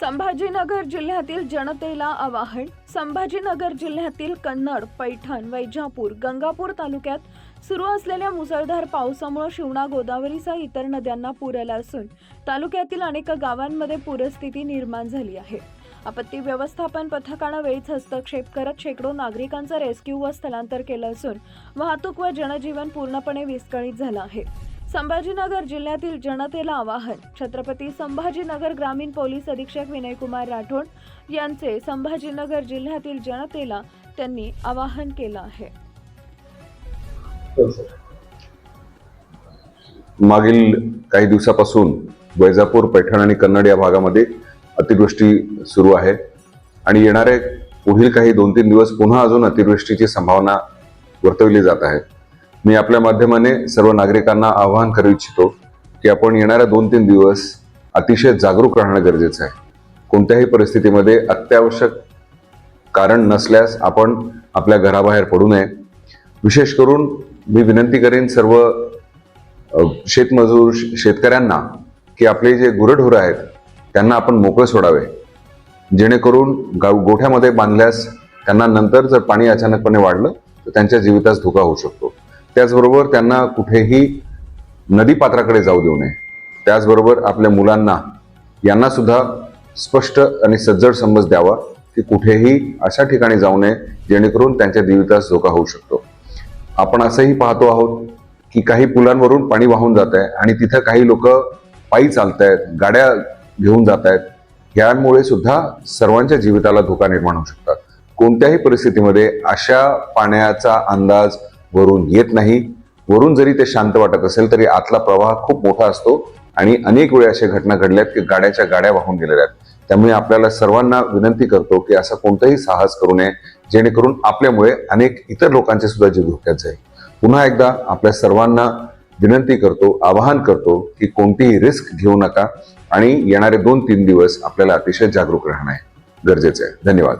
संभाजीनगर जिल्ह्यातील जनतेला आवाहन संभाजीनगर जिल्ह्यातील कन्नड पैठण वैजापूर गंगापूर तालुक्यात सुरू असलेल्या मुसळधार पावसामुळे शिवणा गोदावरीसह इतर नद्यांना पूर आला असून तालुक्यातील अनेक गावांमध्ये पूरस्थिती निर्माण झाली आहे. आपत्ती व्यवस्थापन पथकानं वेळीच हस्तक्षेप करत शेकडो नागरिकांचं रेस्क्यू व स्थलांतर केलं असून वाहतूक व जनजीवन पूर्णपणे विस्कळीत झालं आहे. संभाजीनगर जिल्ह्यातील जनतेला आवाहन. छत्रपती संभाजीनगर ग्रामीण पोलीस अधीक्षक विनयकुमार राठोड यांचे संभाजीनगर जिल्ह्यातील जनतेला त्यांनी आवाहन केलं आहे. मागील काही दिवसापासून वैजापूर पैठण आणि कन्नड या भागामध्ये अतिवृष्टी सुरू आहे आणि येणारे पुढील काही दोन तीन दिवस पुन्हा अजून अतिवृष्टीची संभावना वर्तवली जात आहे. मी आपल्या माध्यमाने सर्व नागरिकांना आवाहन करू इच्छितो की आपण येणाऱ्या दोन तीन दिवस अतिशय जागरूक राहणं गरजेचं आहे. कोणत्याही परिस्थितीमध्ये अत्यावश्यक कारण नसल्यास आपण आपल्या घराबाहेर पडू नये. विशेष करून मी विनंती करेन सर्व शेतमजूर श- शेतकऱ्यांना की आपले जे गुरढोरं आहेत त्यांना आपण मोकळे सोडावे. जेणेकरून गाव गोठ्यामध्ये बांधल्यास त्यांना नंतर जर पाणी अचानकपणे वाढलं तर त्यांच्या जीवितास धोका होऊ शकतो. त्याचबरोबर त्यांना कुठेही नदीपात्राकडे जाऊ देऊ नये. त्याचबरोबर आपल्या मुलांना यांना सुद्धा स्पष्ट आणि सज्जड समज द्यावा की कुठेही अशा ठिकाणी जाऊ नये जेणेकरून त्यांच्या जीवितास धोका होऊ शकतो. आपण असंही पाहतो आहोत की काही पुलांवरून पाणी वाहून जात आहे आणि तिथं काही लोक पायी चालत आहेत गाड्या घेऊन जात आहेत यामुळे सुद्धा सर्वांच्या जीविताला धोका निर्माण होऊ शकतात. कोणत्याही परिस्थितीमध्ये अशा पाण्याचा अंदाज वरून येत नाही. वरून जरी ते शांत वाटत असेल तरी आतला प्रवाह खूप मोठा असतो आणि अनेक वेळा अशा घटना घडल्यात की गाड्याच्या गाड्या वाहून गेलेल्या आहेत. त्यामुळे आपल्याला सर्वांना विनंती करतो की असा कोणताही साहस करू नये जेणेकरून आपल्यामुळे अनेक इतर लोकांचे सुद्धा जीव धोक्यात जाईल. पुन्हा एकदा आपल्या सर्वांना विनंती करतो आवाहन करतो की कोणतीही रिस्क घेऊ नका आणि येणारे दोन तीन दिवस आपल्याला अतिशय जागरूक राहणं आहे गरजेचं आहे. धन्यवाद.